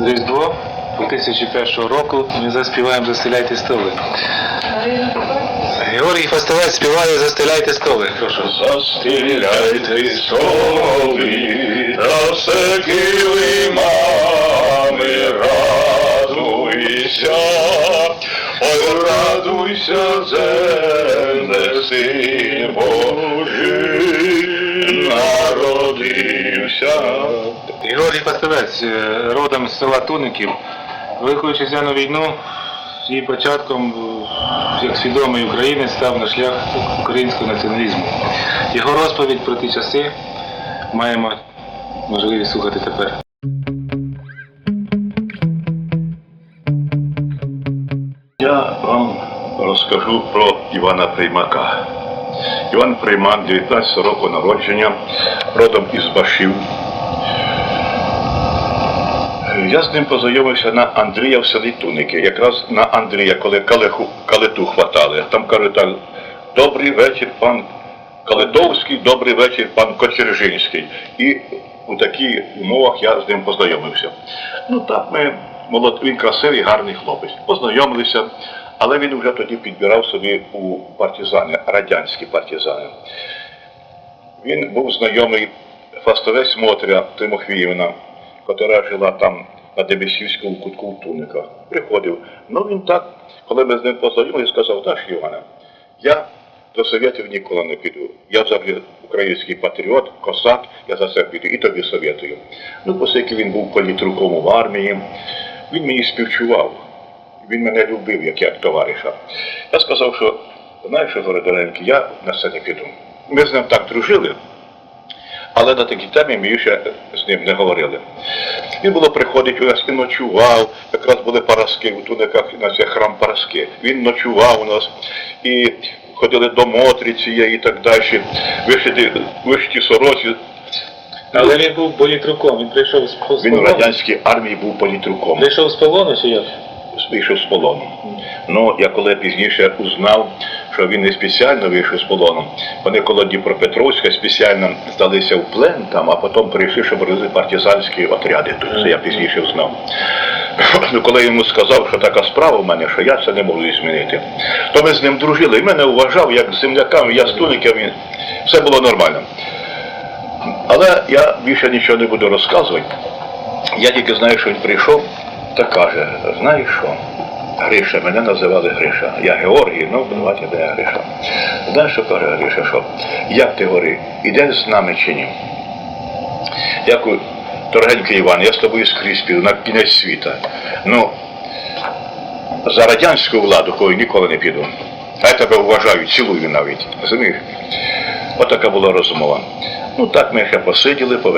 Різдво 2001 року ми заспіваємо Застеляйте столи. Георгій Фастовець співає Застеляйте столи. Прошу. Застеляйте столи, та все килимами радуйся, ой, радуйся, земле, син Божий, народився. Георгій Фастовець, е, родом з села Туників, виходячи на війну, її початком, як свідомий українець, став на шлях українського націоналізму. Його розповідь про ті часи маємо можливість слухати тепер. Я вам розкажу про Івана Приймака. Іван Приймак, 19 року народження, родом із Башів. Я з ним познайомився на Андрія в селі Туники. Якраз на Андрія, коли калеху, калиту хватали. Там кажуть так, добрий вечір, пан Калитовський, добрий вечір, пан Кочержинський. І у таких умовах я з ним познайомився. Ну так ми молод, він красивий, гарний хлопець. Познайомилися, але він вже тоді підбирав собі у партизани, радянські партизани. Він був знайомий фастовець Мотря Тимофіївна, яка жила там на Дебесівському кутку в Туниках. Приходив. Ну він так, коли ми з ним познайомилися, сказав, знаєш, Іване, я до Совєтів ніколи не піду. Я взагалі український патріот, косак, я за це піду і тобі совєтую. Ну, оскільки він був політруком в армії, він мені співчував. Він мене любив, як як товариша. Я сказав, що знаєш, що, я на це не піду. Ми з ним так дружили, але на такій темі ми ще з ним не говорили. Він було приходить у нас і ночував, якраз були параски, у туниках у нас є храм Параски. Він ночував у нас і ходили до Мотрі цієї і так далі, вишиті, вишиті сорочі. Але він був болітруком, він прийшов з з Він в радянській армії був політруком. Прийшов з полону чи як? Вийшов з полону. Ну, я коли пізніше узнав, що він не спеціально вийшов з полону, вони коло Дніпропетровська спеціально здалися в плен там, а потім прийшли, щоб розвити партизанські отряди. Це я пізніше узнав. Ну, коли йому сказав, що така справа в мене, що я це не можу змінити, то ми з ним дружили. І мене вважав як з земляками, я з все було нормально. Але я більше нічого не буду розказувати. Я тільки знаю, що він прийшов та каже, знаєш що? Гриша, мене називали Гриша. Я Георгій, ну, давайте де Гриша. Знаєш, що каже Гриша, що? Як ти говори, ідеш з нами чи ні? Дякую, дорогенький Іван, я з тобою скрізь піду на кінець світа. Ну, за радянську владу, кою ніколи не піду. А я тебе вважаю, цілую навіть. Розумієш? Отака була розмова. Ну так ми ще посиділи по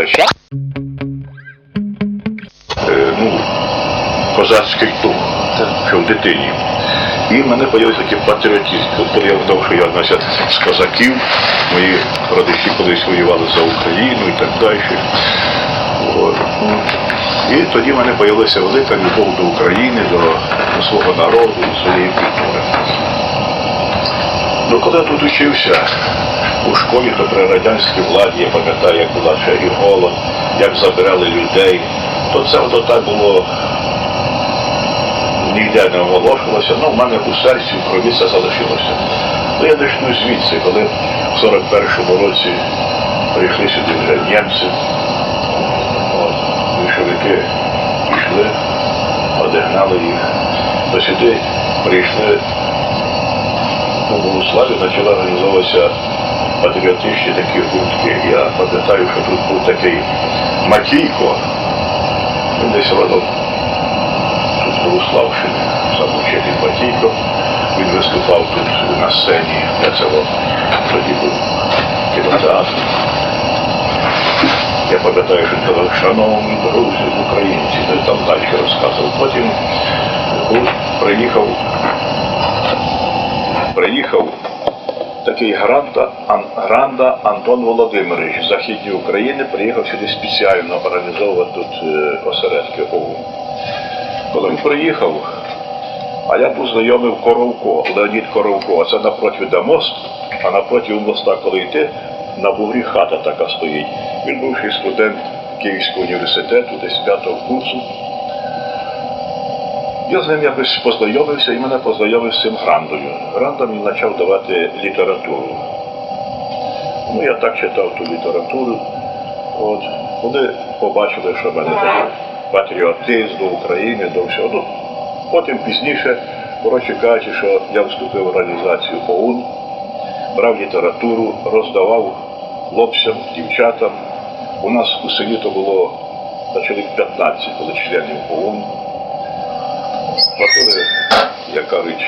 козацький дух, що в дитині. І в мене з'явився такий патріотизм. Коли я вдав, що я значить, з козаків, мої родичі колись воювали за Україну і так далі. І тоді в мене з'явилася велика любов до України, до, до свого народу, до своєї культури. Ну, коли я тут учився у школі, то при радянській владі, я пам'ятаю, як була ще і голод, як забирали людей, то це так було ніде не оголошувалося, ну в мене у серці, в крові це залишилося. Ну я почну звідси, коли в 41-му році прийшли сюди вже німці, от, більшовики пішли, одігнали їх, то сюди прийшли. У Богославі почали організовуватися патріотичні такі гуртки. Я пам'ятаю, що тут був такий Макійко, він десь родом Богославщині, сам вчитель Макійко. Він виступав тут на сцені, де це тоді був кінотеатр. Я пам'ятаю, що казав, шановні друзі, українці, і там далі розказував. Потім приїхав приїхав такий Гранда, Ан, Гранда Антон Володимирович з Західної України, приїхав сюди спеціально організовувати тут е, осередки ОУН. Коли він приїхав, а я познайомив Коровко, Леонід Коровко, це напроти де мост, а напроти моста, коли йти, на бугрі хата така стоїть. Він бувший студент Київського університету, десь п'ятого курсу. Я з ним якось познайомився і мене познайомив з цим Грандою. Гранда мені почав давати літературу. Ну, я так читав ту літературу. От. Вони побачили, що в мене такий патріотизм до України, до всього. Ну, потім пізніше, коротше кажучи, що я вступив в організацію ОУН, брав літературу, роздавав хлопцям, дівчатам. У нас у селі то було чоловік 15 було членів ОУН. Платили, як кажуть,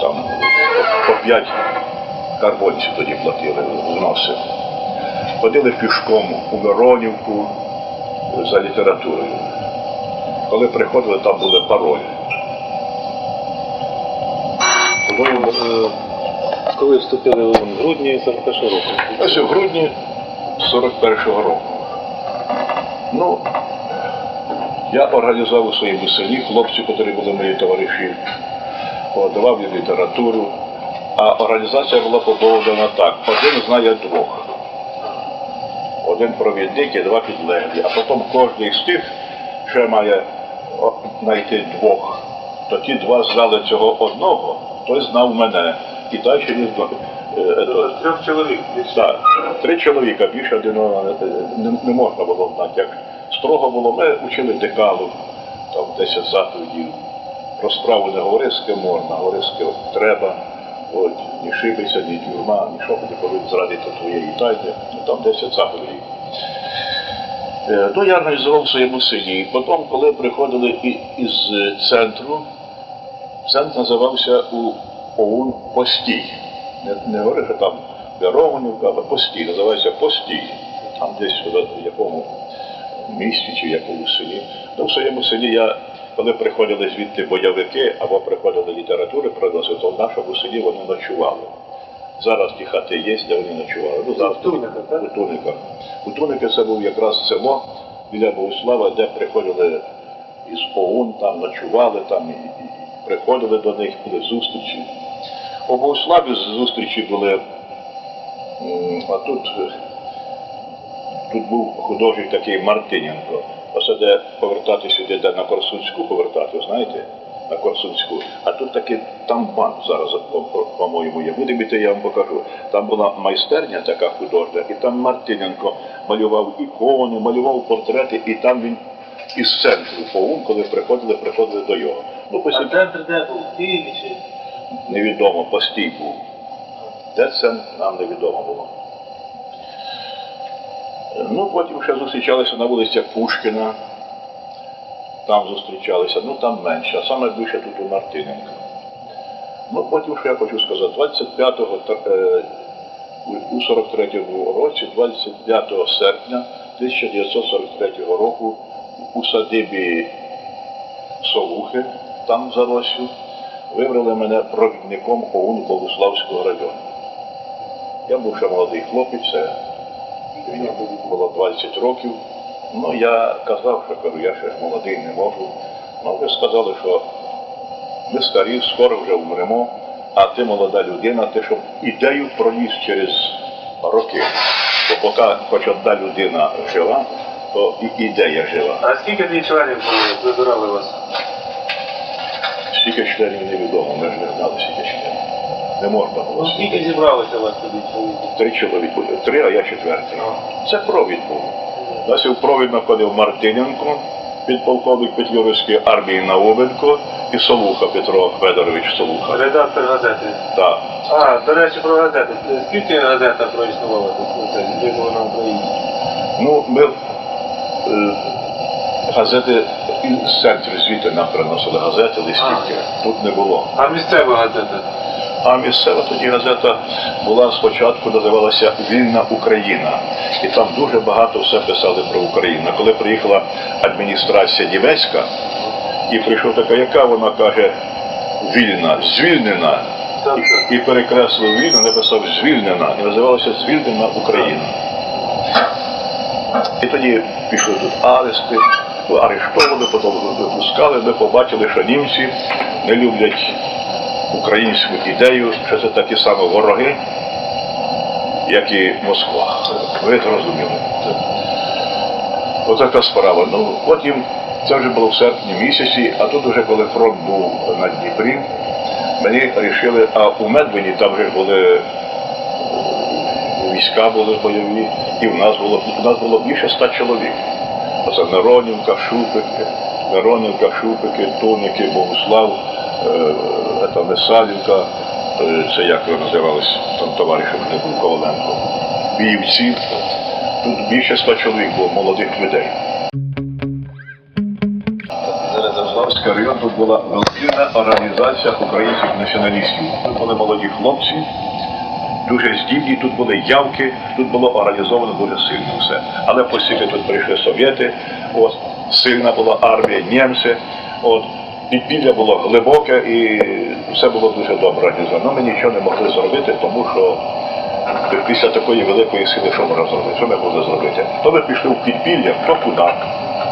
там по 5 карбонців тоді платили вноси. Ходили пішком у Миронівку за літературою. Коли приходили, там були паролі. Е, Коли вступили в грудні 41 року? Ось у грудні 41-го року. Ну, я організував у своєму селі хлопці, які були мої товариші, давав їм літературу. А організація була побудована так. Один знає двох. Один провідник і два підлеглі. А потім кожен з тих ще має знайти двох. То ті два знали цього одного, той знав мене. І далі він е, е, Трьох чоловік. так, три чоловіка, більше один не, не можна було знати. Як строго було, ми вчили декалу, там 10 заповідів. Про справу не говори, з ким можна, говори, з ким треба. От, ні шибися, ні тюрма, нічого не повинен зрадити твоєї тайни. Ну, там 10 заповідей. Е, Ну, я організував в своєму селі. Потім, коли приходили із е, центру, центр називався у ОУН Постій. Не, не говори, що там Верованівка, а Постій, називається Постій. Там десь в якому місті чи в якому селі. Ну, в своєму селі я, коли приходили звідти бойовики або приходили літератури приносити, то в нашому селі вони ночували. Зараз ті хати є, де вони ночували. Ну, зараз у Туниках. У Туниках це був якраз село біля Богослава, де приходили із ОУН, там ночували, там і, і приходили до них, були зустрічі. У Богославі зустрічі були, а тут, тут був художник такий Мартиненко. Оце де повертати сюди, де на Корсунську повертати, знаєте? На Корсунську. А тут таки там банк зараз, по- по- по-моєму, є. Будете, я вам покажу. Там була майстерня така художня, і там Мартиненко малював ікони, малював портрети, і там він із центру ПОУН, коли приходили, приходили до його. Ну, А центр де був? Києві чи? невідомо, постій був. Де це нам невідомо було. Ну, потім ще зустрічалися на вулицях Пушкіна. Там зустрічалися, ну там менше, а саме більше тут у Мартиненка. Ну, потім, що я хочу сказати, 25-го е, у- у 43-му році, 25 серпня 1943 року у садибі Солухи, там за Росю, вибрали мене провідником ОУН Богуславського району. Я був ще молодий хлопець, мені було 20 років. Ну, я казав, що кажу, я ще ж молодий не можу. Ну, ви сказали, що ми старі, скоро вже вмремо, а ти молода людина, ти щоб ідею проніс через роки. Бо поки хоч одна людина жива, то і ідея жива. А скільки тоді членів вибирали вас? Скільки членів невідомо, ми ж не знали, скільки членів. Не можна було. Ну скільки зібралося вас тоді чоловіків? Три чоловіки, три, а я четвертий. Це провід був. Нас в провід знаходив Мартиненко, підполковник Петлюрівської армії Наубенко і Солуха Петро Федорович Солуха. Редактор газети. Так. А, до речі, про газети. Скільки газета проіснувала на Україні? Ну, ми е, газети з центру звідти нам приносили газети, листівки. Тут не було. А місцева газета? А місцева тоді газета була спочатку, називалася Вільна Україна. І там дуже багато все писали про Україну. Коли приїхала адміністрація німецька, і прийшов така, яка вона каже, вільна, звільнена. І, перекреслив вільно, написав звільнена. І називалася Звільнена Україна. І тоді пішли тут арести, ну, арештовували, потім випускали. Ми побачили, що німці не люблять українську ідею, що це такі самі вороги, як і Москва. Ви зрозуміли. Отака справа. Ну, потім Це вже було в серпні місяці, а тут уже коли фронт був на Дніпрі, мені вирішили, а у Медвені там вже були війська були бойові, і в нас було у нас було більше ста чоловік. Оце Миронівка, Шупики, Миронівка, Шупики, Тоники, Богуслав, е, це Весалівка, це як ви називались, там не був Коваленко. Біївці. Тут більше ста чоловік було молодих людей. Заславський район тут була величезна організація українських націоналістів. Тут були молоді хлопці, дуже здібні, тут були явки, тут було організовано дуже сильно все. Але постійно тут прийшли совєти, от, сильна була армія, німці, от, підпілля було глибоке і все було дуже добре організовано. Ну, Ми нічого не могли зробити, тому що після такої великої сили, що можна зробити? Що ми могли зробити? То ми пішли в підпілля, хто куди.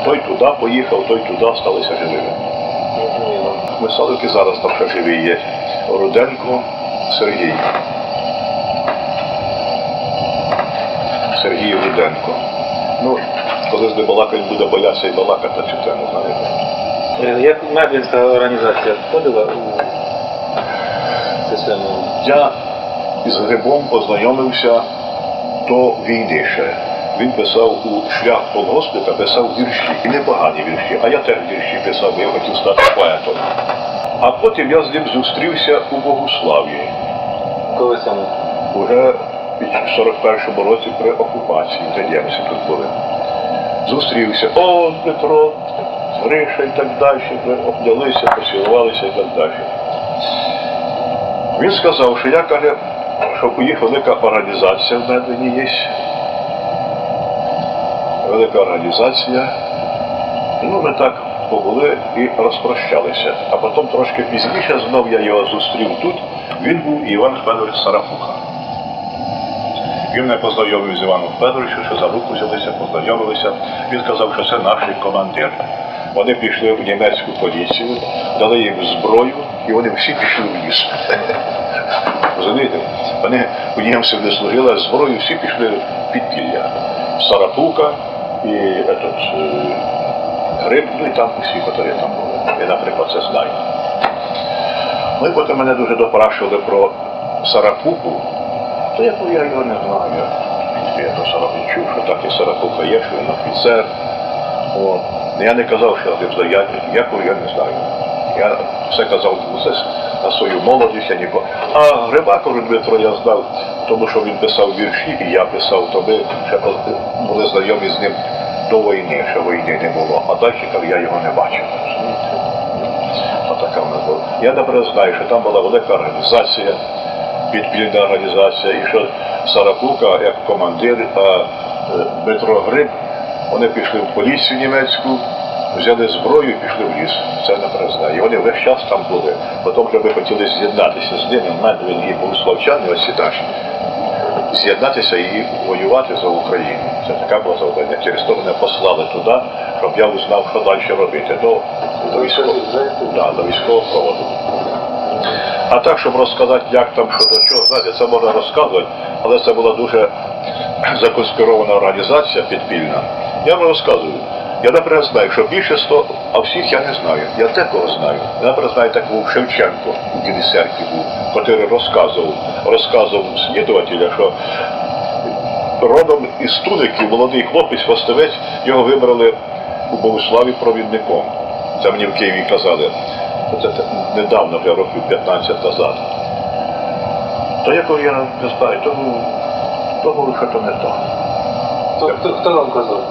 Той туди поїхав, той туди, сталися живими. Веселики зараз там ще живі є. Руденко Сергій. Сергій Руденко. Ну, коли з балакать буде боятися і балакати, чи це не знаєте. Е, Як Медвінська організація входила у? Я із Грибом познайомився до війни ще. Він писав у шлях полгоспіта, писав вірші, і непогані вірші. А я теж вірші писав, бо я хотів стати поетом. А потім я з ним зустрівся у Богуславі. Коли саме? Уже в 41-му році при окупації, де німці тут були. Зустрівся. О, Петро, Гриша і так далі. Ми обнялися, поцілувалися і так далі. Він сказав, що я каже, що у їх велика організація в Медвені є. Велика організація. Ну, ми так побули і розпрощалися. А потім трошки пізніше знов я його зустрів тут. Він був Іван Федорович Сарафуха. Він мене познайомив з Іваном Федоровичем, що за руку взялися, познайомилися. Він сказав, що це наш командир. Вони пішли в німецьку поліцію, дали їм зброю, і вони всі пішли в ліс. Розумієте? Вони у німців не служили, а зброю всі пішли в підпілля. Сарапука і этот, е, Гриб, ну і там усі, які там були. Я, наприклад, це знаю. І потім мене дуже допрашували про Сарапуку, то я, я його не знаю. Я про Сарапуку чув, що так і Сарапука є, що він офіцер. От. Ну, Я не казав, що я я, якого я не знаю. Я все казав це на свою молодість, я нікого. А Грибакову Дмитро я знав, тому що він писав вірші, і я писав, то ми ще були знайомі з ним до війни, ще війни не було. А далі я його не бачив. розумієте? Отака в нас була. Я добре знаю, що там була велика організація, підпільна організація, і що Сарапука як командир, а е, Дмитро Гриб, вони пішли в поліцію німецьку, взяли зброю і пішли в ліс. Це не знаю. І вони весь час там були. Потім вже ми хотіли з'єднатися з ними, в мене він і був словчаний, ось і наші. З'єднатися і воювати за Україну. Це така була завдання. Через то мене послали туди, щоб я узнав, що далі робити. До, до, військового, да, до військового проводу. А так, щоб розказати, як там, що до чого, знаєте, це можна розказувати, але це була дуже законспірована організація підпільна. Я вам розказую. Я, наприклад, знаю, що більше 100, а всіх я не знаю. Я декого знаю. Я, наприклад, знаю такого Шевченко у Кінісерці був, який розказував, розказував слідователя, що родом із Туників молодий хлопець, фастовець, його вибрали у Богославі провідником. Це мені в Києві казали. Це недавно, вже років 15 назад. То якого я не знаю, то, то говорю, що то не то. Хто, хто, хто вам казав?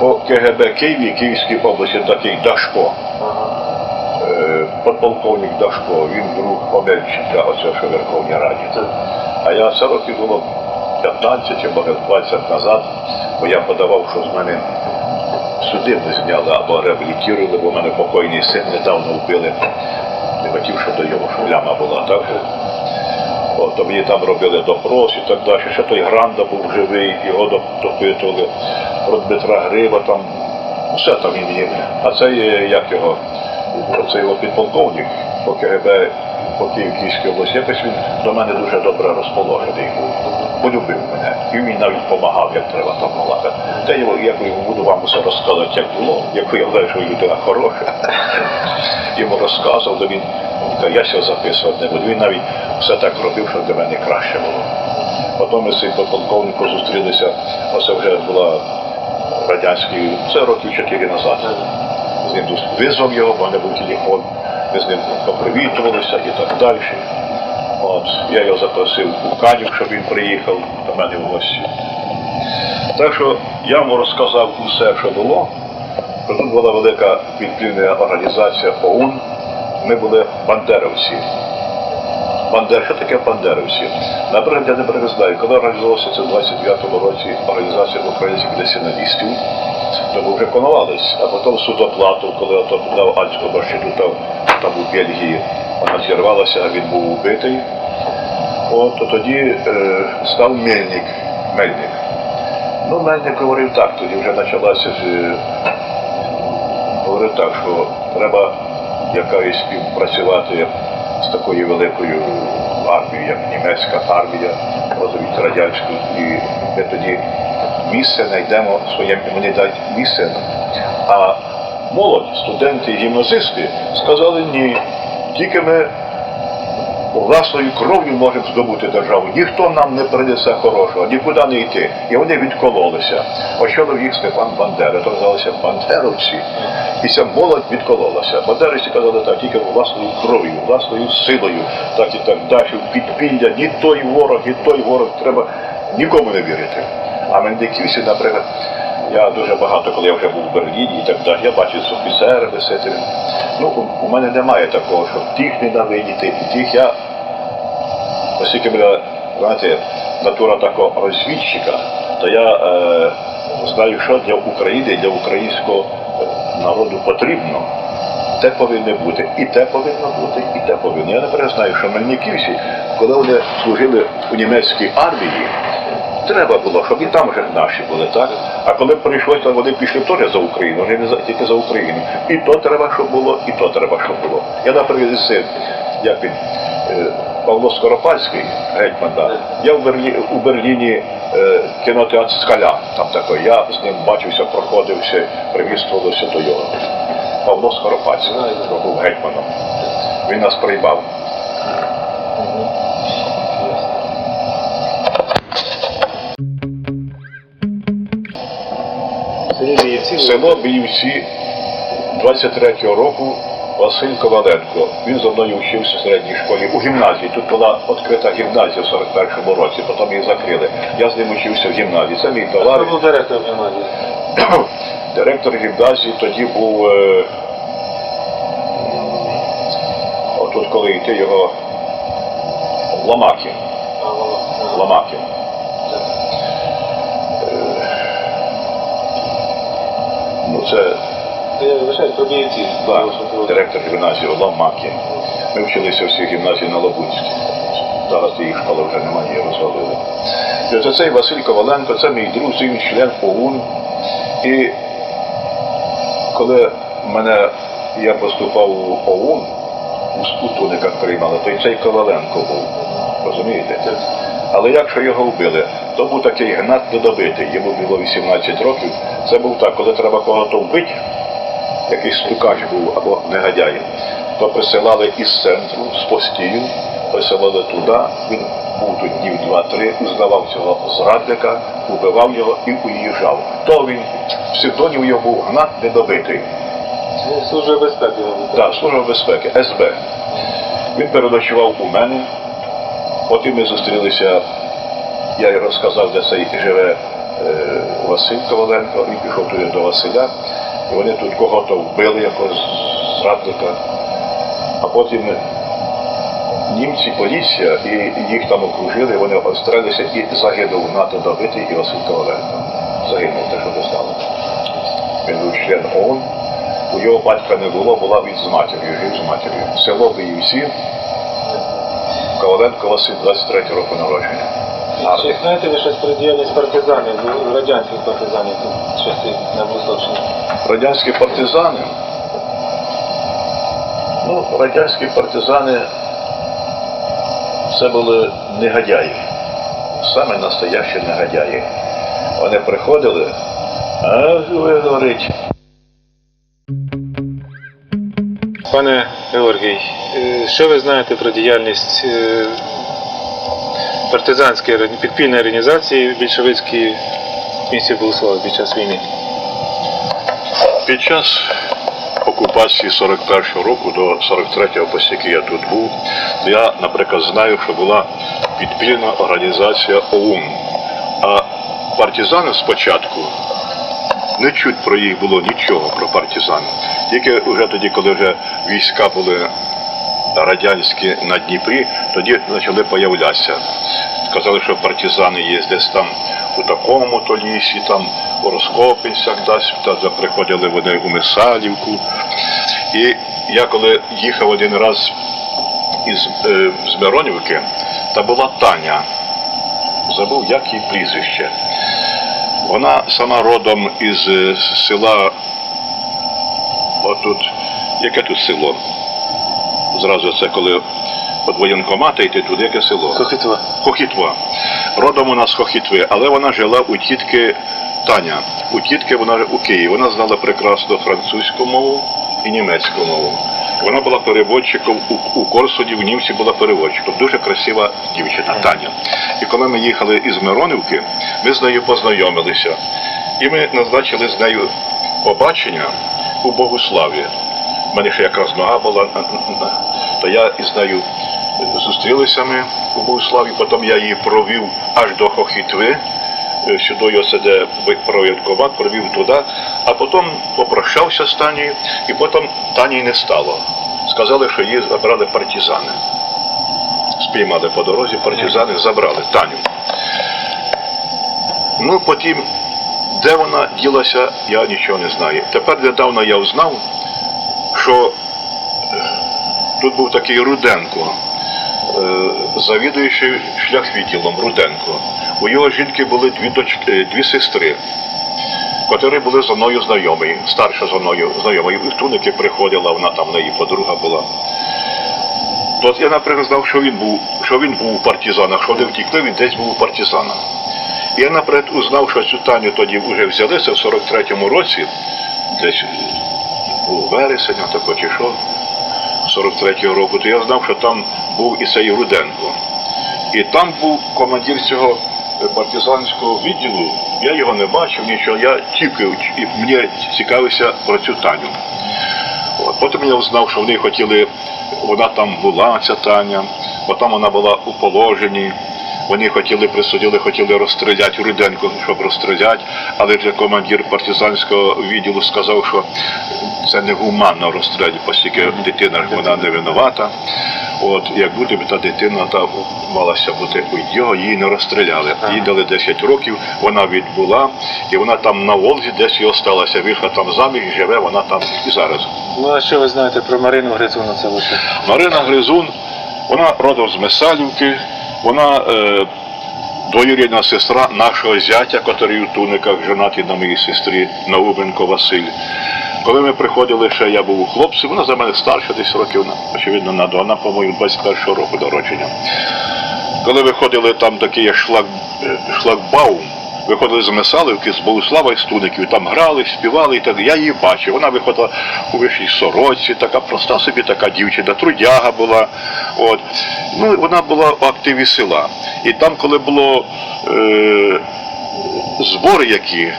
По КГБ Києві, Київській області такий Дашко, е, подполковник Дашко, він друг Омельченка, оце що в Верховній Раді. А я це років було 15 чи може 20 назад, бо я подавав, що з мене суди не зняли або реабілітували, бо в мене покойний син недавно вбили. Не хотів, щоб до його шляма була, так? От, то мені там робили допрос і так далі. Ще той Гранда був живий, його допитували про Дмитра Гриба там. Все там він є. А це як його, це його підполковник по КГБ по Київ-Київській області, якось він до мене дуже добре розположений. Полюбив мене. І він навіть допомагав, як треба там допомагати. Та його, як я буду вам усе розказувати, як було, як виявляю, що людина хороша. Йому розказував, то він та я ще записувати не буду. Він навіть все так робив, щоб для мене краще було. Потім ми з цим подполковником зустрілися, оце вже була радянський, це років чотири назад. З ним визвав його, в мене був телефон, ми з ним попривітувалися і так далі. От, я його запросив у Канів, щоб він приїхав до мене в гості. Так що я йому розказав усе, що було. Тут була велика підпільна організація ОУН. Ми були бандеровці. Бандер, що таке бандеровці? Наприклад, я не знаю, коли організувалася це в 29-му році організація українських націоналістів, то ми вже конувались, а потім судоплату, коли ото дав Альську башину там, там у Бельгії, вона зірвалася, а він був убитий. От то тоді е, став Мельник. Мельник. Ну, Мельник говорив так, тоді вже почалася е, говорив так, що треба якось співпрацювати з такою великою армією, як німецька армія, розумієте, радянську, і ми тоді місце знайдемо своє, вони дають місце. А молодь, студенти і гімназисти сказали ні, тільки ми власною кров'ю можемо здобути державу. Ніхто нам не принесе хорошого, нікуди не йти. І вони відкололися. Очолив їх Степан Бандера, то називалися бандеровці. І ця молодь відкололася. Бандеровці казали так, тільки власною кров'ю, власною силою, так і так далі, підпілля, ні той ворог, ні той ворог, треба нікому не вірити. А Мендиківці, наприклад, я дуже багато, коли я вже був в Берліні і так далі, я бачив офіцерами, з. Ну, у- мене немає такого, щоб тих ненавидіти, і тих я, оскільки мене, знаєте, натура такого розвідчика, то я е, знаю, що для України, для українського е, народу потрібно. Те повинно бути, і те повинно бути, і те повинно. Я не знаю, що мельниківці, коли вони служили у німецькій армії, треба було, щоб і там вже наші були, так? А коли прийшлося, то вони пішли теж за Україну, вже не за, тільки за Україну. І то треба, щоб було, і то треба, щоб було. Я, наприклад, із як він, е, Павло Скоропадський, гетьман, да. я в Берлі, у Берліні е, кінотеатр Скаля, там такий, я з ним бачився, проходився, привістувалося до його. Павло Скоропадський, був гетьманом. Він нас приймав. Село Біївці 23-го року Василь Коваленко. Він зо мною вчився в середній школі у гімназії. Тут була відкрита гімназія в 41-му році, потім її закрили. Я з ним учився в гімназії. Це мій товариш. був директор гімназії? Директор гімназії тоді був. Е... Отут, коли йти його Ломакін. Ломакін. Це. Да, директор гімназії Ломакін. Ми вчилися всі гімназії на Лобунській. Зараз її школи вже немає, її розвалили. І оце цей Василь Коваленко, це мій друг, він член ОУН. І коли мене я поступав у ОУН, у спутуниках приймали, то й цей Коваленко був. Розумієте? Але якщо його вбили, то був такий Гнат недобитий, йому було 18 років. Це був так, коли треба кого-то вбити, якийсь стукач був або негодяй, то присилали із центру, з постів, присилали туди, він був тут днів два-три, узнавав цього зрадника, убивав його і уїжджав. То він, псевдонім його був Гнат недобитий. Служба безпеки. Так, служба безпеки, СБ. Він переночував у мене, потім ми зустрілися, я їй розказав, де цей живе е, Василь Коваленко, він пішов туди до Василя, і вони тут кого-то вбили, якогось зрадника. А потім німці, поліція, і їх там окружили, вони обстрілялися і загинув НАТО добитий і Василь Коваленко. Загинув, те, що ви знали. Він був член ООН. У його батька не було, була він з матір'ю, жив з матір'ю. Село Биївці, Коваленко Василь, 23 року народження. Чи знаєте ви щось про діяльність партизанів, радянських партизанів тут щось на Восточній? Радянські партизани. Ну, радянські партизани, Це були негодяї. Саме настоящі негодяї. Вони приходили, а ви говорить, Пане Георгій, е, що ви знаєте про діяльність партизанської підпільної організації більшовицької в місті під час війни? Під час окупації 41-го року до 43-го, постільки я тут був, я, наприклад, знаю, що була підпільна організація ОУН. А партизани спочатку не чуть про їх було нічого про партизан. Тільки вже тоді, коли вже війська були радянські на Дніпрі, тоді почали появлятися. Сказали, що партизани десь там у такому то лісі, там у Роскопинцях, десь та приходили вони у Месалівку. І я коли їхав один раз із е, з Миронівки, та була Таня. Забув, як її прізвище. Вона сама родом із е, села. Отут, яке тут село? Зразу це коли від воєнкомата йти туди, яке село? Кохитва. Хохітва. Родом у нас з Хохітви, але вона жила у тітки Таня. У тітки вона у Києві. Вона знала прекрасно французьку мову і німецьку мову. Вона була переводчиком у, у Корсуді, в німці була переводчиком. Дуже красива дівчина Таня. І коли ми їхали із Миронівки, ми з нею познайомилися. І ми назначили з нею побачення у Богославі. У мене ще якраз нога була, то я із нею зустрілися ми у Богославі, потім я її провів аж до Хохітви, е, сюди оце де провідкомат, провів туди, а потім попрощався з Танією, і потім Тані не стало. Сказали, що її забрали партизани. Спіймали по дорозі, партизани забрали Таню. Ну, потім, де вона ділася, я нічого не знаю. Тепер недавно я узнав, що е, тут був такий Руденко, е, завідуючий шляхвідділом Руденко. У його жінки були дві дочки, е, дві сестри, котрі були зі мною знайомі, старша зі мною знайома. І в Туники приходила, вона там в неї подруга була. То я, наприклад, знав, що він був, що він був у партизанах, що вони втікли, він десь був у партизанах. Я, наприклад, узнав, що цю Таню тоді вже взялися в 43-му році, десь був вересень, а тако чи що, 43-го року, то я знав, що там був і цей Руденко. І там був командир цього е, партизанського відділу. Я його не бачив, нічого. Я тільки і мені цікавився про цю Таню. От. Потім я узнав, що вони хотіли, вона там була, ця Таня, потім вона була у положенні. Вони хотіли присудили, хотіли розстріляти Руденко, щоб розстріляти, але вже командир партизанського відділу сказав, що це негуманно розстріляти, оскільки дитина ж вона не винувата. От як буде та дитина, та малася бути у його, її не розстріляли. Їй дали 10 років, вона відбула, і вона там на Волзі десь і осталася. Вийшла там заміж, живе, вона там і зараз. Ну а що ви знаєте про Марину Грицуну? Це лише? Марина Гризун, вона родом з Месалівки, вона е, двоюрідна сестра нашого зятя, котрий у Туниках женатий на моїй сестрі Наубенко Василь. Коли ми приходили, ще я був хлопцем, вона за мене старша десь років, очевидно, на два, по-моєму, 21 року народження. Коли виходили там такий е, шлагбаум, виходили з Месалівки, з Богуслава і з там грали, співали і так. Я її бачив. Вона виходила у вишій сорочці, така проста собі така дівчина, трудяга була. От. Ну, вона була в активі села. І там, коли було е, збори які,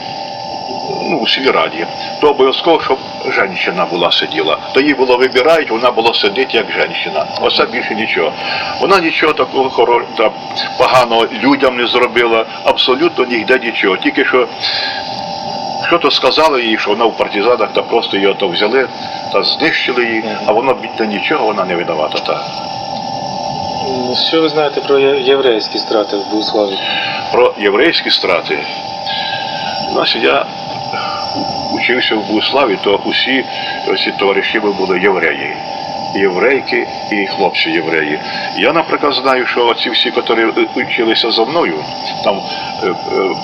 ну, у сільраді, то обов'язково, щоб жінка була сиділа. То її було вибирають, вона була сидіти як жінка. Оце більше нічого. Вона нічого такого хорошого, та поганого людям не зробила, абсолютно ніде нічого. Тільки що що то сказали їй, що вона в партизанах, та просто її то взяли та знищили її, а вона бідна нічого, вона не винувата. Та. Що ви знаєте про єврейські страти в Богославі? Про єврейські страти. Значить, я учився в Богославі, то усі ці товариші були євреї. єврейки і хлопці євреї. Я, наприклад, знаю, що ці всі, які вчилися за мною, там е, е,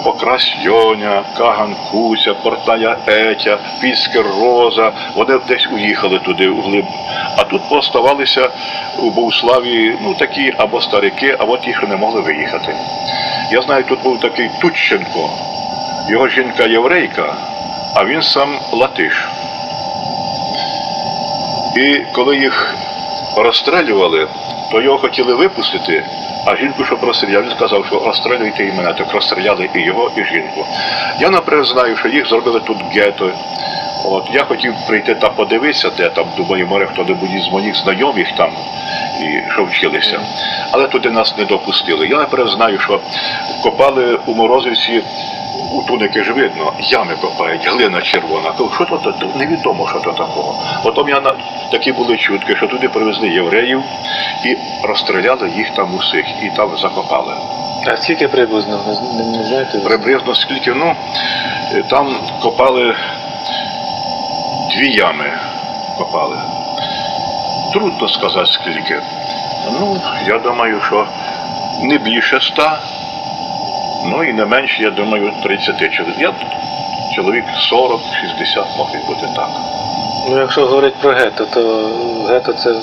Покрас Йоня, Каган Куся, Портая Етя, Піскер Роза, вони десь уїхали туди вглиб. А тут поставалися у Богуславі ну, такі або старики, або ті, що не могли виїхати. Я знаю, тут був такий Тутченко, його жінка єврейка, а він сам латиш. І коли їх розстрелювали, то його хотіли випустити, а жінку, що розстріляв, він сказав, що розстрілюйте і мене, так розстріляли і його, і жінку. Я, наприклад, знаю, що їх зробили тут гетто. От, я хотів прийти та подивитися, де там, думаю, може хто-небудь із моїх знайомих там, і що вчилися. Але туди нас не допустили. Я, наприклад, знаю, що копали у Морозівці у туники ж видно, ями копають, глина червона. Що то, то невідомо, що то такого. Потім я на такі були чутки, що туди привезли євреїв і розстріляли їх там усіх, і там закопали. А скільки приблизно? Не, не, не знаєте? Приблизно скільки, ну, е, там копали дві ями копали. Трудно сказати скільки. Ну, я думаю, що не більше ста, ну і не менше, я думаю, 30 чоловік. Я чоловік 40-60 могли бути так. Ну, якщо говорити про гетто, то гетто це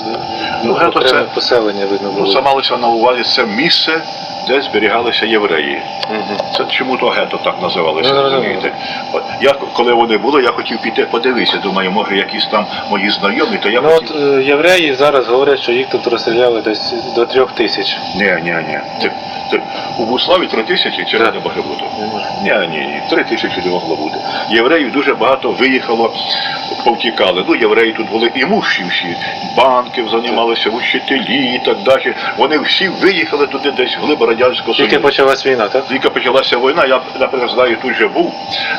Ну, гетто окреме це- поселення видно було. Ну, це малося на увазі це місце, де зберігалися євреї. Це чому то гетто так називалося, Ну, розумієте? От Я, коли вони були, я хотів піти подивитися. Думаю, може якісь там мої знайомі, то я Ну хотів. от е, євреї зараз говорять, що їх тут розстріляли десь до трьох тисяч. Ні, ні, ні. Ти, ти, у Буславі три тисячі чи не може бути? Ні, ні, ні, три тисячі не могло бути. Євреїв дуже багато виїхало, повтікали. Ну, євреї тут були імущі всі, банки займалися, учителі і так далі. Вони всі виїхали туди десь глиб радянського Тільки Союзу. почалась війна, так? Тільки почалася війна, я, наприклад, знаю, тут же був,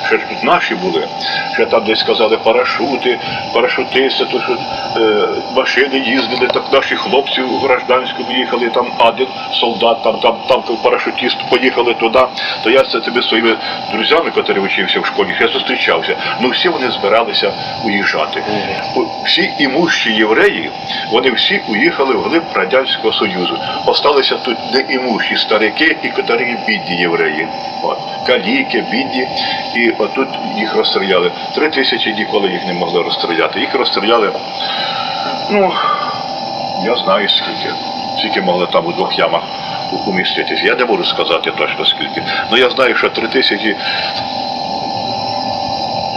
ще ж тут наші були, ще там десь сказали парашути, парашутисти, то що е, машини їздили, так наші хлопці в гражданському їхали, там один солдат, там, там, там парашутист поїхали туди. То я це тобі своїми друзями, які вчився в школі, я зустрічався. Ну всі вони збиралися уїжджати. Всі імущі євреї, вони всі уїхали в глиб Радянського Союзу. Осталися тут неімущі старики і катарі бідні євреї. От, каліки, бідні, і отут їх розстріляли. Три тисячі ніколи їх не могли розстріляти. Їх розстріляли, ну, я знаю скільки. Скільки могли там у двох ямах у- уміститися. Я не можу сказати точно скільки. Ну я знаю, що три тисячі,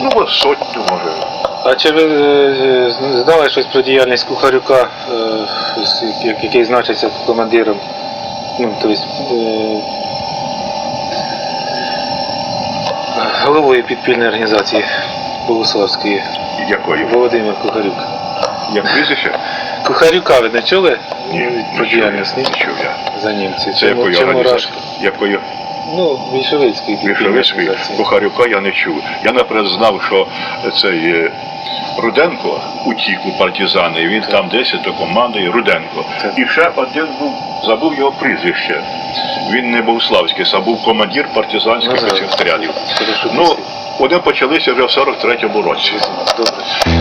ну, сотню може. А чи ви е, знали щось про діяльність Кухарюка, е, який значиться командиром? Ну, тобто, е, головою підпільної організації Богославської Якої? Володимир Кухарюк. Як прізвище? Кухарюка ви не чули? Ні, про не чув я, діяльність, ні? чув я. За німців. Це Чому- якої чому організації? Рашко? Якої Ну, Мішовицької організації. Кухарюка я не чув. Я, наприклад, знав, що цей е, Руденко утік у партизани, і він там десь до команди Руденко. Так. І ще один був, забув його прізвище. Він не був славський, а був командир партизанських Ну, стрілів. Ну, вони почалися вже в 43-му році. Добре.